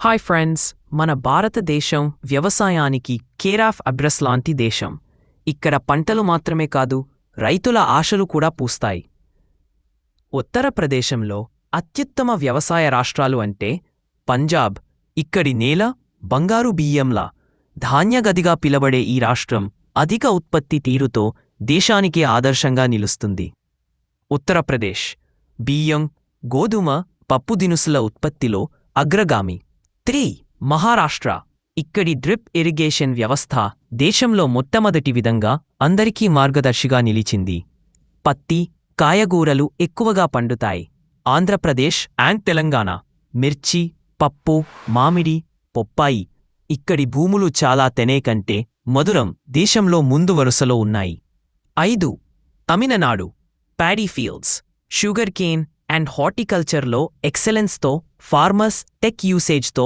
Hi friends మన భారతదేశం వ్యవసాయానికి కేరాఫ్ అడ్రస్ లాంటి దేశం. ఇక్కడ పంటలు మాత్రమే కాదు రైతుల ఆశలు కూడా పూస్తాయి. ఉత్తరప్రదేశంలో అత్యుత్తమ వ్యవసాయ రాష్ట్రాలు అంటే పంజాబ్. ఇక్కడి నేల బంగారు బియ్యంలా. ధాన్యగదిగా పిలబడే ఈ రాష్ట్రం అధిక ఉత్పత్తి తీరుతో దేశానికే ఆదర్శంగా నిలుస్తుంది. ఉత్తరప్రదేశ్ బియ్యం గోధుమ పప్పు దినుసుల ఉత్పత్తిలో అగ్రగామి. త్రీ మహారాష్ట్ర. ఇక్కడి డ్రిప్ ఇరిగేషన్ వ్యవస్థ దేశంలో మొట్టమొదటి విధంగా అందరికీ మార్గదర్శిగా నిలిచింది. పత్తి కాయగూరలు ఎక్కువగా పండుతాయి. ఆంధ్రప్రదేశ్ అండ్ తెలంగాణ. మిర్చి పప్పు మామిడి పొప్పాయి ఇక్కడి భూములు చాలా తెనేకంటే మధురం దేశంలో ముందు వరుసలో ఉన్నాయి. ఐదు Tamil Nadu. Paddy fields sugar cane and హార్టికల్చర్లో ఎక్సలెన్స్తో ఫార్మర్స్ టెక్ యూసేజ్తో